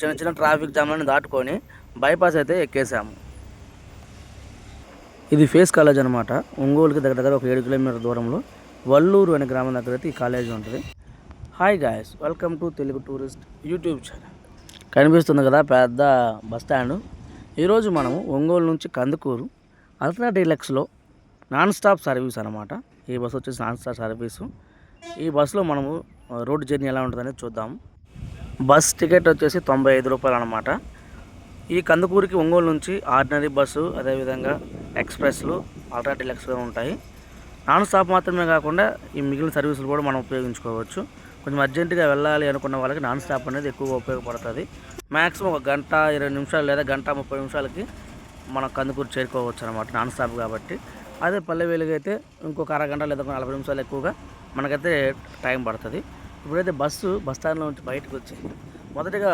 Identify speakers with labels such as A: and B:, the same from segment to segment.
A: చిన్న చిన్న ట్రాఫిక్ జామ్లను దాటుకొని బైపాస్ అయితే ఎక్కేసాము. ఇది ఫేస్ కాలేజ్ అనమాట ఒంగోలుకి దగ్గర దగ్గర ఒక ఏడు కిలోమీటర్ దూరంలో వల్లూరు అనే గ్రామం దగ్గర అయితే ఈ కాలేజ్ ఉంటుంది. Hi guys welcome to Telugu tourist YouTube channel కనిపిస్తుంది కదా పెద్ద బస్ స్టాండ్. ఈరోజు మనము ఒంగోలు నుంచి కందుకూరు అల్ట్రా డీలక్స్లో నాన్ స్టాప్ సర్వీస్ అనమాట ఈ బస్సు వచ్చేసి నాన్ స్టాప్ సర్వీసు. ఈ బస్సులో మనము రోడ్ జర్నీ ఎలా ఉంటుందనేది చూద్దాము బస్ టికెట్ వచ్చేసి తొంభై ఐదు రూపాయలు అనమాట ఈ కందుకూరికి ఒంగోలు నుంచి ఆర్డినరీ బస్సు అదేవిధంగా ఎక్స్ప్రెస్లు అల్ట్రా డీలక్స్గా ఉంటాయి. నాన్ స్టాప్ మాత్రమే కాకుండా ఈ మిగిలిన సర్వీసులు కూడా మనం ఉపయోగించుకోవచ్చు. కొంచెం అర్జెంటుగా వెళ్ళాలి అనుకున్న వాళ్ళకి నాన్ స్టాప్ అనేది ఎక్కువగా ఉపయోగపడుతుంది. మ్యాక్సిమం ఒక గంట ఇరవై నిమిషాలు లేదా గంట ముప్పై నిమిషాలకి మనం కందుకూరు చేరుకోవచ్చు అనమాట నాన్ స్టాప్ కాబట్టి. అదే పల్లె వెలుగు అయితే ఇంకొక అరగంట లేదా నలభై నిమిషాలు ఎక్కువగా మనకైతే టైం పడుతుంది. ఇప్పుడైతే బస్సు బస్ స్టాండ్లో నుంచి బయటకు వచ్చి మొదటిగా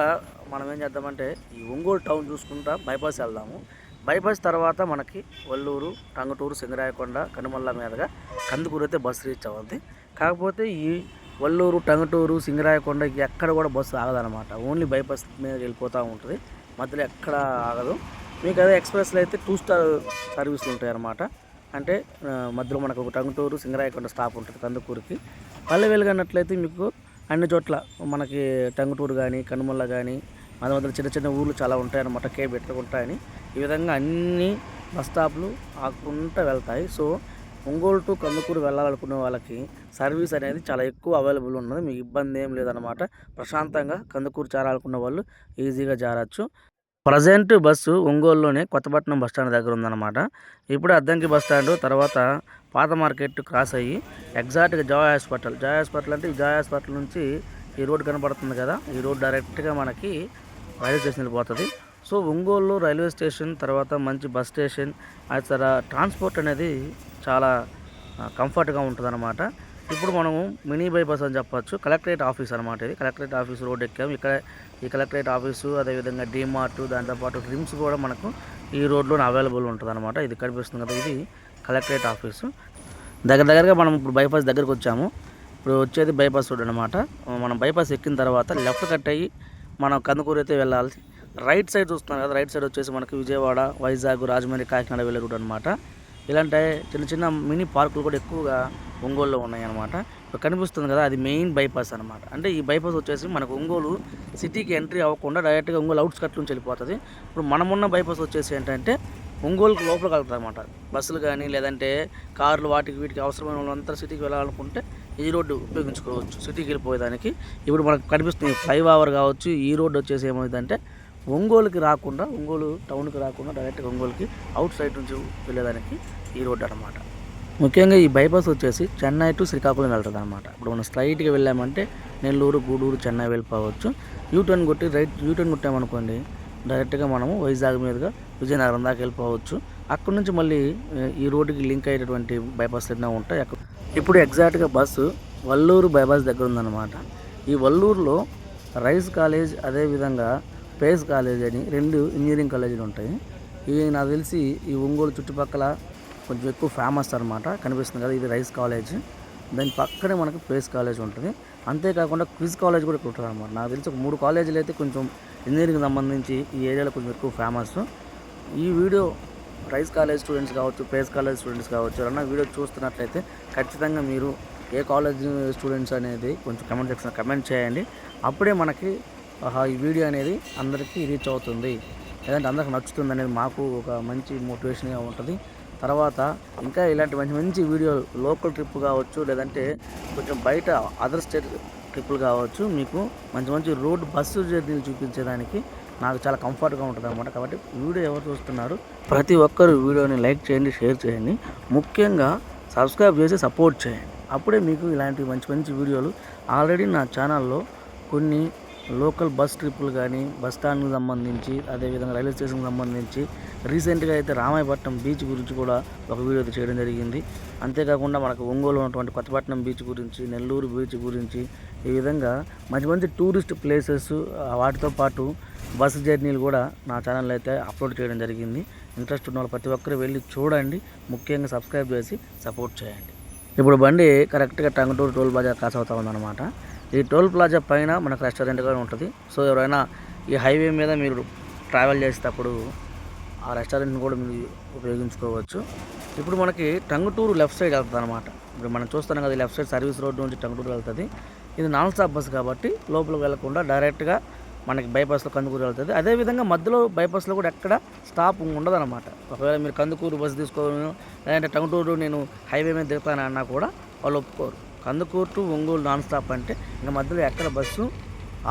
A: మనం ఏం చేద్దామంటే ఈ ఒంగోలు టౌన్ చూసుకుంటా బైపాస్ వెళ్దాము. బైపాస్ తర్వాత మనకి వల్లూరు టంగుటూరు సింగరాయకొండ కనుమల్ల మీదుగా కందుకూరు అయితే బస్సు రీచ్ అవ్వద్ది. కాకపోతే ఈ వల్లూరు టంగుటూరు సింగరాయకొండ ఎక్కడ కూడా బస్సు ఆగదనమాట ఓన్లీ బైపాస్ మీద వెళ్ళిపోతూ ఉంటుంది. మధ్యలో ఎక్కడ ఆగదు. మీకు అదే ఎక్స్ప్రెస్లో అయితే టూ స్టార్ సర్వీసులు ఉంటాయి అన్నమాట అంటే మధ్యలో మనకు ఒక టంగుటూరు సింగరాయకొండ స్టాప్ ఉంటుంది కందుకూరుకి. పల్లె వెలుగన్నట్లయితే మీకు అన్ని చోట్ల మనకి టంగుటూరు కానీ కనుమల్ల కానీ మధ్య మధ్యలో చిన్న చిన్న ఊర్లు చాలా ఉంటాయన్నమాట కేబ్ ఎట్లా ఉంటాయని. ఈ విధంగా అన్ని బస్ స్టాప్లు ఆకుంటా వెళ్తాయి. సో ఒంగోలు టు కందుకూరు వెళ్ళాలనుకునే వాళ్ళకి సర్వీస్ అనేది చాలా ఎక్కువ అవైలబుల్ ఉన్నది. మీకు ఇబ్బంది ఏం లేదనమాట ప్రశాంతంగా కందుకూరు చేరాలనుకున్న వాళ్ళు ఈజీగా జారచ్చు. ప్రజెంట్ బస్సు ఒంగోలులోనే కొత్తపట్నం బస్ స్టాండ్ దగ్గర ఉందన్నమాట. ఇప్పుడు అద్దంకి బస్ స్టాండ్ తర్వాత పాత మార్కెట్ క్రాస్ అయ్యి ఎగ్జాక్ట్గా జాయ్ హాస్పిటల్. జాయ్ హాస్పిటల్ అంటే ఈ జాయ్ హాస్పిటల్ నుంచి ఈ రోడ్ కనపడుతుంది కదా ఈ రోడ్ డైరెక్ట్గా మనకి రైల్వే స్టేషన్ వెళ్ళిపోతుంది సో ఒంగోలులో రైల్వే స్టేషన్ తర్వాత మంచి బస్ స్టేషన్ అది తర్వాత ట్రాన్స్పోర్ట్ అనేది చాలా కంఫర్ట్గా ఉంటుందన్నమాట. ఇప్పుడు మనము మినీ బైపాస్ అని చెప్పొచ్చు. కలెక్టరేట్ ఆఫీస్ అనమాట ఇది. కలెక్టరేట్ ఆఫీస్ రోడ్ ఎక్కాము. ఇక్కడ ఈ కలెక్టరేట్ ఆఫీసు అదేవిధంగా డీమార్ట్ దాంతోపాటు డ్రిమ్స్ కూడా మనకు ఈ రోడ్లోనే అవైలబుల్ ఉంటుంది అనమాట ఇది కనిపిస్తుంది కదా ఇది కలెక్టరేట్ ఆఫీసు. దగ్గర దగ్గరగా మనం ఇప్పుడు బైపాస్ దగ్గరకు వచ్చాము. ఇప్పుడు వచ్చేది బైపాస్ రోడ్ అనమాట మనం బైపాస్ ఎక్కిన తర్వాత లెఫ్ట్ కట్ అయ్యి మనం కందుకూరు అయితే వెళ్ళాలి రైట్ సైడ్ చూస్తున్నాం కదా రైట్ సైడ్ వచ్చేసి మనకి విజయవాడ వైజాగ్ రాజమండ్రి కాకినాడ వెళ్ళే రూట్ అనమాట ఇలాంటి చిన్న చిన్న మినీ పార్కులు కూడా ఎక్కువగా ఒంగోలులో ఉన్నాయి అనమాట ఇప్పుడు కనిపిస్తుంది కదా అది మెయిన్ బైపాస్ అనమాట అంటే ఈ బైపాస్ వచ్చేసి మనకు ఒంగోలు సిటీకి ఎంట్రీ అవ్వకుండా డైరెక్ట్గా ఒంగోలు అవుట్స్కట్ నుంచి వెళ్ళిపోతుంది. ఇప్పుడు మనమున్న బైపాస్ వచ్చేసి ఏంటంటే ఒంగోలుకు లోపలికి వెళ్తారు అనమాట బస్సులు కానీ లేదంటే కార్లు వాటికి వీటికి అవసరమైన వాళ్ళంతా సిటీకి వెళ్ళాలనుకుంటే ఈ రోడ్డు ఉపయోగించుకోవచ్చు సిటీకి వెళ్ళిపోయేదానికి. ఇప్పుడు మనకు కనిపిస్తుంది ఫ్లైఓవర్ కావచ్చు ఈ రోడ్డు వచ్చేసి ఏమైందంటే ఒంగోలుకి రాకుండా ఒంగోలు టౌన్కి రాకుండా డైరెక్ట్గా ఒంగోలుకి అవుట్ సైడ్ నుంచి వెళ్ళేదానికి ఈ రోడ్డు అనమాట ముఖ్యంగా ఈ బైపాస్ వచ్చేసి చెన్నై టు శ్రీకాకుళం వెళ్తుంది అనమాట ఇప్పుడు మనం స్ట్రైట్గా వెళ్ళామంటే నెల్లూరు గూడూరు చెన్నై వెళ్ళిపోవచ్చు. యూటర్న్ కొట్టి రైట్ యూటర్న్ కొట్టామనుకోండి డైరెక్ట్గా మనము వైజాగ్ మీదుగా విజయనగరం దాకా వెళ్ళిపోవచ్చు. అక్కడ నుంచి మళ్ళీ ఈ రోడ్డుకి లింక్ అయ్యేటటువంటి బైపాస్ ఎన్నో ఉంటాయి. అక్కడ ఇప్పుడు ఎగ్జాక్ట్గా బస్సు వల్లూరు బైపాస్ దగ్గర ఉందన్నమాట. ఈ వల్లూరులో రైస్ కాలేజ్ అదేవిధంగా పేస్ కాలేజ్ అని రెండు ఇంజనీరింగ్ కాలేజీలు ఉంటాయి. ఇవి నాకు తెలిసి ఈ ఒంగోలు చుట్టుపక్కల కొంచెం ఎక్కువ ఫేమస్ అనమాట కనిపిస్తుంది కదా ఇది రైస్ కాలేజ్. దాని పక్కనే మనకి పేస్ కాలేజ్ ఉంటుంది. అంతేకాకుండా క్విజ్ కాలేజ్ కూడా ఇక్కడ ఉంటుంది అనమాట నాకు తెలిసి ఒక మూడు కాలేజీలు అయితే కొంచెం ఇంజనీరింగ్ సంబంధించి ఈ ఏరియాలో కొంచెం ఎక్కువ ఫేమస్. ఈ వీడియో రైస్ కాలేజ్ స్టూడెంట్స్ కావచ్చు పేస్ కాలేజ్ స్టూడెంట్స్ కావచ్చు ఎవరన్నా వీడియో చూస్తున్నట్లయితే ఖచ్చితంగా మీరు ఏ కాలేజ్ స్టూడెంట్స్ అనేది కొంచెం కమెంట్ సెక్షన్ కమెంట్ చేయండి. అప్పుడే మనకి ఆహా, ఈ వీడియో అనేది అందరికీ రీచ్ అవుతుంది. లేదంటే అందరికి నచ్చుతుంది అనేది మాకు ఒక మంచి మోటివేషన్గా ఉంటుంది. తర్వాత ఇంకా ఇలాంటి మంచి మంచి వీడియో లోకల్ ట్రిప్ కావచ్చు లేదంటే కొంచెం బయట అదర్ స్టేట్ ట్రిప్పులు కావచ్చు మీకు మంచి మంచి రోడ్ బస్సు జర్నీలు చూపించడానికి నాకు చాలా కంఫర్ట్గా ఉంటుంది అనమాట కాబట్టి వీడియో ఎవరు చూస్తున్నారు ప్రతి ఒక్కరు వీడియోని లైక్ చేయండి షేర్ చేయండి. ముఖ్యంగా సబ్స్క్రైబ్ చేసి సపోర్ట్ చేయండి. అప్పుడే మీకు ఇలాంటి మంచి మంచి వీడియోలు ఆల్రెడీ నా ఛానల్లో కొన్ని లోకల్ బస్ ట్రిప్పులు కానీ బస్ స్టాండ్కి సంబంధించి అదేవిధంగా రైల్వే స్టేషన్కి సంబంధించి రీసెంట్గా అయితే రామాయపట్నం బీచ్ గురించి కూడా ఒక వీడియో అయితే చేయడం జరిగింది. అంతేకాకుండా మనకు ఒంగోలు ఉన్నటువంటి కొత్తపట్నం బీచ్ గురించి నెల్లూరు బీచ్ గురించి ఈ విధంగా మంచి మంచి టూరిస్ట్ ప్లేసెస్ వాటితో పాటు బస్సు జర్నీలు కూడా నా ఛానల్లో అయితే అప్లోడ్ చేయడం జరిగింది. ఇంట్రెస్ట్ ఉన్న వాళ్ళు ప్రతి ఒక్కరు వెళ్ళి చూడండి. ముఖ్యంగా సబ్స్క్రైబ్ చేసి సపోర్ట్ చేయండి. ఇప్పుడు బండి కరెక్ట్గా టంగుటూరు టోల్ బజార్ కాస్ అవుతా ఉందన్నమాట. ఈ టోల్ ప్లాజా పైన మనకు రెస్టారెంట్ కూడా ఉంటుంది. సో ఎవరైనా ఈ హైవే మీద మీరు ట్రావెల్ చేసేటప్పుడు ఆ రెస్టారెంట్ని కూడా మీరు ఉపయోగించుకోవచ్చు. ఇప్పుడు మనకి టంగుటూరు లెఫ్ట్ సైడ్ వెళ్తుంది అనమాట ఇప్పుడు మనం చూస్తాం కదా లెఫ్ట్ సైడ్ సర్వీస్ రోడ్ నుంచి టంగుటూరు వెళ్తుంది. ఇది నాన్ స్టాప్ బస్ కాబట్టి లోపలికి వెళ్ళకుండా డైరెక్ట్గా మనకి బైపాస్లో కందుకూరు వెళ్తుంది. అదేవిధంగా మధ్యలో బైపాస్లో కూడా ఎక్కడ స్టాప్ ఉండదన్నమాట. ఒకవేళ మీరు కందుకూరు బస్సు తీసుకోవడం లేదంటే టంగుటూరు నేను హైవే మీద దిగుతాను అన్నా కూడా వాళ్ళు ఒప్పుకోరు. Kandukur to Ongole non stop అంటే ఇంకా మధ్యలో ఎక్కడ బస్సు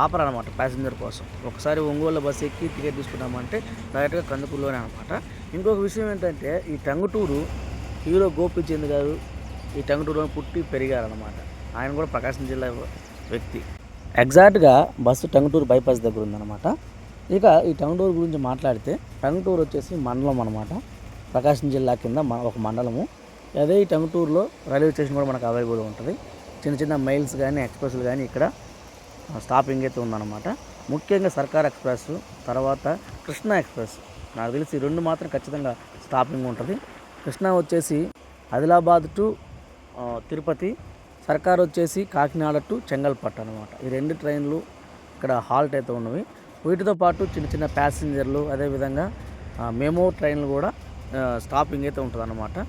A: ఆపరనమాట ప్యాసింజర్ కోసం. ఒకసారి ఒంగోలు బస్సు ఎక్కి టికెట్ తీసుకున్నామంటే డైరెక్ట్గా కందుకూరులోనే అనమాట ఇంకొక విషయం ఏంటంటే ఈ టంగుటూరు హీరో గోపిచంద్ గారు ఈ టంగుటూరులో పుట్టి పెరిగారనమాట ఆయన కూడా ప్రకాశం జిల్లా వ్యక్తి. ఎగ్జాక్ట్గా బస్సు టంగుటూరు బైపాస్ దగ్గర ఉందన్నమాట. ఇక ఈ టంగుటూరు గురించి మాట్లాడితే టంగుటూరు వచ్చేసి మండలం అనమాట ప్రకాశం జిల్లా కింద ఒక మండలము. అదే ఈ టంగుటూరులో రైల్వే స్టేషన్ కూడా మనకు అవైలబుల్ ఉంటుంది. చిన్న చిన్న మైల్స్ కానీ ఎక్స్ప్రెస్లు కానీ ఇక్కడ స్టాపింగ్ అయితే ఉందన్నమాట. ముఖ్యంగా సర్కార్ ఎక్స్ప్రెస్ తర్వాత కృష్ణా ఎక్స్ప్రెస్. నాకు తెలిసి రెండు మాత్రం ఖచ్చితంగా స్టాపింగ్ ఉంటుంది. కృష్ణా వచ్చేసి ఆదిలాబాద్ టు తిరుపతి. సర్కార్ వచ్చేసి కాకినాడ టు చెంగల్పట్టు అనమాట ఈ రెండు ట్రైన్లు ఇక్కడ హాల్ట్ అయితే ఉన్నవి. వీటితో పాటు చిన్న చిన్న ప్యాసింజర్లు అదేవిధంగా ఆ, మెమో ట్రైన్లు కూడా స్టాపింగ్ అయితే ఉంటుంది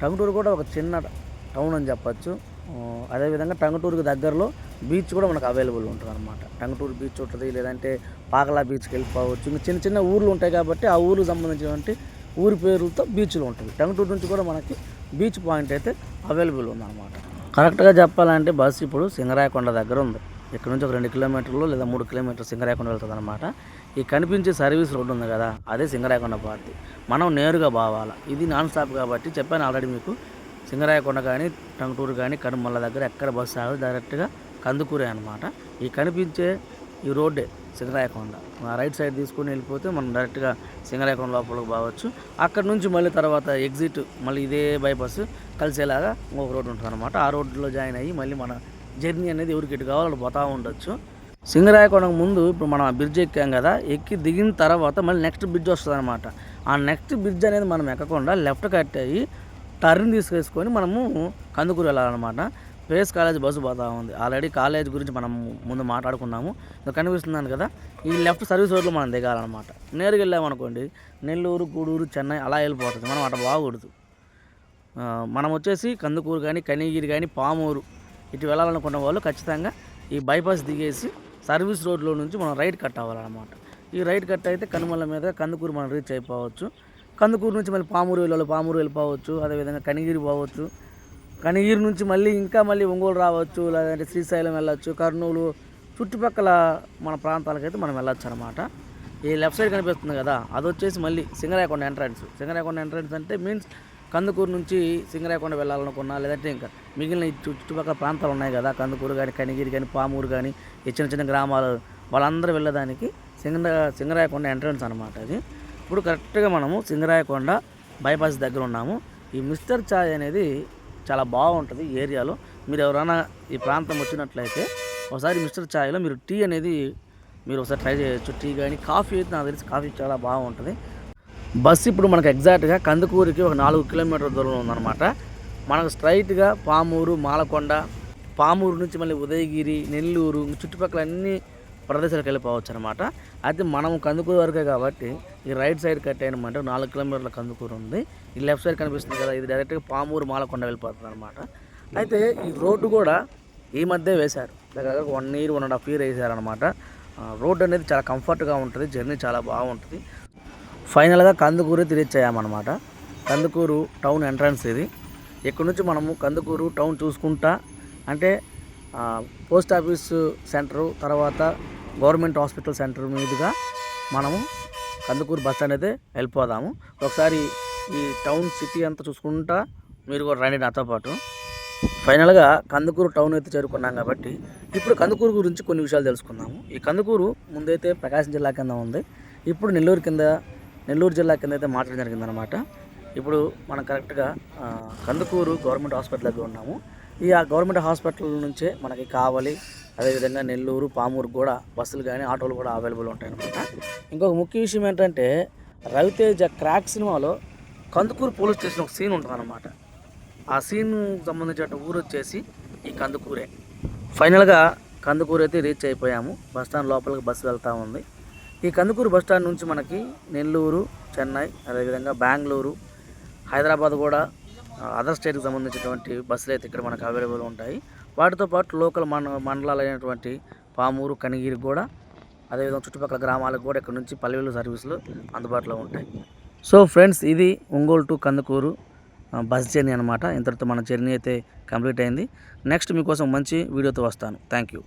A: టంగుటూరు కూడా ఒక చిన్న టౌన్ అని చెప్పచ్చు. అదేవిధంగా టంగుటూరుకి దగ్గరలో బీచ్ కూడా మనకు అవైలబుల్ ఉంటుంది అనమాట టంగుటూరు బీచ్ ఉంటుంది లేదంటే పాకలా బీచ్కి వెళ్ళిపోవచ్చు. ఇంకా చిన్న చిన్న ఊర్లు ఉంటాయి కాబట్టి ఆ ఊరికి సంబంధించినటువంటి ఊరి పేర్లతో బీచ్లు ఉంటుంది టంగుటూరు నుంచి కూడా మనకి బీచ్ పాయింట్ అయితే అవైలబుల్ ఉందన్నమాట. కరెక్ట్గా చెప్పాలంటే బస్సు ఇప్పుడు సింగరాయకొండ దగ్గర ఉంది. ఇక్కడ నుంచి ఒక రెండు కిలోమీటర్లు లేదా మూడు కిలోమీటర్లు సింగరాయకొండ వెళ్తుంది అనమాట ఈ కనిపించే సర్వీస్ రోడ్డు ఉంది కదా అదే సింగరాయకొండ పార్టీ. మనం నేరుగా బావాలా. ఇది నాన్ స్టాప్ కాబట్టి చెప్పాను ఆల్రెడీ మీకు. సింగరాయకొండ కానీ టంగుటూరు కానీ కనుమల్ల దగ్గర ఎక్కడ బస్సు ఆగదు. డైరెక్ట్గా కందుకూరే అనమాట ఈ కనిపించే ఈ రోడ్డే సింగరాయకొండ. రైట్ సైడ్ తీసుకొని వెళ్ళిపోతే మనం డైరెక్ట్గా సింగరాయకొండ లోపలికి బావచ్చు. అక్కడ నుంచి మళ్ళీ తర్వాత ఎగ్జిట్ మళ్ళీ ఇదే బైపాస్ కలిసేలాగా ఇంకొక రోడ్డు ఉంటుంది అనమాట ఆ రోడ్లో జాయిన్ అయ్యి మళ్ళీ మన జర్నీ అనేది ఎవరికి ఎటు కావాలో పోతా ఉండొచ్చు. సింగరాయకొండకు ముందు ఇప్పుడు మనం ఆ బ్రిడ్జ్ ఎక్కాం కదా ఎక్కి దిగిన తర్వాత మళ్ళీ నెక్స్ట్ బ్రిడ్జ్ వస్తుంది అనమాట ఆ నెక్స్ట్ బ్రిడ్జ్ అనేది మనం ఎక్కకుండా లెఫ్ట్ కట్ అయ్యి టర్న్ తీసుకేసుకొని మనము కందుకూరు వెళ్ళాలన్నమాట. పేస్ కాలేజ్ బస్సు పోతా ఉంది. ఆల్రెడీ కాలేజ్ గురించి మనం ముందు మాట్లాడుకున్నాము. కనిపిస్తున్నాను కదా ఈ లెఫ్ట్ సర్వీస్ రోడ్లో మనం దిగాలన్నమాట. నేరుగా వెళ్ళామనుకోండి నెల్లూరు గూడూరు చెన్నై అలా వెళ్ళిపోతుంది. మనం అట్లా బాగకూడదు మనం వచ్చేసి కందుకూరు కానీ కనిగిరి కానీ పామూరు ఇటు వెళ్ళాలనుకున్న వాళ్ళు ఖచ్చితంగా ఈ బైపాస్ దిగేసి సర్వీస్ రోడ్లో నుంచి మనం రైట్ కట్ అవ్వాలన్నమాట. ఈ రైట్ కట్ అయితే కనుమల మీద కందుకూరు మనం రీచ్ అయిపోవచ్చు. కందుకూరు నుంచి మళ్ళీ పామూరు వెళ్ళాలి పామూరు వెళ్ళిపోవచ్చు. అదేవిధంగా కనిగిరి పోవచ్చు. కనిగిరి నుంచి మళ్ళీ ఇంకా మళ్ళీ ఒంగోలు రావచ్చు లేదంటే శ్రీశైలం వెళ్ళొచ్చు కర్నూలు చుట్టుపక్కల మన ప్రాంతాలకైతే మనం వెళ్ళొచ్చు అనమాట ఈ లెఫ్ట్ సైడ్ కనిపిస్తుంది కదా అది వచ్చేసి మళ్ళీ సింగరాయకొండ ఎంట్రన్స్ సింగరాయకొండ ఎంట్రన్స్ అంటే మీన్స్ కందుకూరు నుంచి సింగరాయకొండ వెళ్ళాలనుకున్నా లేదంటే ఇంకా మిగిలిన చుట్టుపక్కల ప్రాంతాలు ఉన్నాయి కదా కందుకూరు కానీ కనిగిరి కానీ పామూరు కానీ ఈ చిన్న చిన్న గ్రామాలు వాళ్ళందరూ వెళ్ళడానికి సింగర సింగరాయకొండ ఎంట్రన్స్ అనమాట అది. ఇప్పుడు కరెక్ట్గా మనము సింగరాయకొండ బైపాస్ దగ్గర ఉన్నాము. ఈ మిస్టర్ చాయ్ అనేది చాలా బాగుంటుంది ఈ ఏరియాలో. మీరు ఎవరైనా ఈ ప్రాంతం వచ్చినట్లయితే ఒకసారి మిస్టర్ చాయ్లో మీరు టీ అనేది మీరు ఒకసారి ట్రై చేయొచ్చు. టీ కానీ కాఫీ అయితే నాకు తెలిసి కాఫీ చాలా బాగుంటుంది. బస్సు ఇప్పుడు మనకు ఎగ్జాక్ట్గా కందుకూరికి ఒక నాలుగు కిలోమీటర్ల దూరంలో ఉందన్నమాట. మనకు స్ట్రైట్గా పామూరు మాలకొండ పామూరు నుంచి మళ్ళీ ఉదయగిరి నెల్లూరు చుట్టుపక్కల అన్ని ప్రదేశాలకు వెళ్ళిపోవచ్చు అనమాట అయితే మనం కందుకూరు వరకే కాబట్టి ఈ రైట్ సైడ్ కట్ అయినమంటే నాలుగు కిలోమీటర్ల కందుకూరు ఉంది. ఈ లెఫ్ట్ సైడ్ కనిపిస్తుంది కదా ఇది డైరెక్ట్గా పామూరు మాలకొండ వెళ్ళిపోతుంది అనమాట అయితే ఈ రోడ్డు కూడా ఈ మధ్య వేశారు. దగ్గర one year one and half year వేసారనమాట road అనేది చాలా కంఫర్ట్గా ఉంటుంది జర్నీ చాలా బాగుంటుంది. ఫైనల్గా కందుకూరు తిరిగిచ్చేయామన్నమాట కందుకూరు టౌన్ ఎంట్రన్స్ ఇది. ఇక్కడ నుంచి మనము కందుకూరు టౌన్ చూసుకుంటా అంటే పోస్ట్ ఆఫీస్ సెంటరు తర్వాత గవర్నమెంట్ హాస్పిటల్ సెంటర్ మీదుగా మనము కందుకూరు బస్ స్టాండ్ అయితే వెళ్ళిపోదాము. ఒకసారి ఈ టౌన్ సిటీ అంతా చూసుకుంటా మీరు కూడా రండి నాతో పాటు. ఫైనల్గా కందుకూరు టౌన్ అయితే చేరుకున్నాం కాబట్టి ఇప్పుడు కందుకూరు గురించి కొన్ని విషయాలు తెలుసుకుందాము. ఈ కందుకూరు ముందైతే ప్రకాశం జిల్లా కింద ఉంది. ఇప్పుడు నెల్లూరు కింద నెల్లూరు జిల్లా కింద అయితే మార్చడం జరిగిందనమాట ఇప్పుడు మనం కరెక్ట్గా కందుకూరు గవర్నమెంట్ హాస్పిటల్ దగ్గర ఉన్నాము. ఈ ఆ గవర్నమెంట్ హాస్పిటల్ నుంచే మనకి కావలి అదేవిధంగా నెల్లూరు పామూరు కూడా బస్సులు కానీ ఆటోలు కూడా అవైలబుల్ ఉంటాయి అనమాట ఇంకొక ముఖ్య విషయం ఏంటంటే రవితేజ క్రాక్ సినిమాలో కందుకూరు పోలీస్ స్టేషన్ ఒక సీన్ ఉంటుంది అనమాట ఆ సీన్ సంబంధించిన ఊరు వచ్చేసి ఈ కందుకూరే. ఫైనల్గా కందుకూరు అయితే రీచ్ అయిపోయాము. బస్ స్టాండ్ లోపలికి బస్సు వెళ్తూ ఉంది. ఈ కందుకూరు బస్టాండ్ నుంచి మనకి నెల్లూరు చెన్నై అదేవిధంగా బెంగళూరు హైదరాబాద్ కూడా అదర్ స్టేట్కి సంబంధించినటువంటి బస్సులు అయితే ఇక్కడ మనకు అవైలబుల్ ఉంటాయి. వాటితో పాటు లోకల్ మండ మండలాలు అయినటువంటి పామూరు కనిగిరి కూడా అదేవిధంగా చుట్టుపక్కల గ్రామాలకు కూడా ఇక్కడ నుంచి పల్లెలు సర్వీసులు అందుబాటులో ఉంటాయి. సో ఫ్రెండ్స్ ఇది Ongole to Kandukur bus journey అనమాట ఇంతటితో మన జర్నీ అయితే కంప్లీట్ అయింది. నెక్స్ట్ మీకోసం మంచి వీడియోతో వస్తాను. Thank you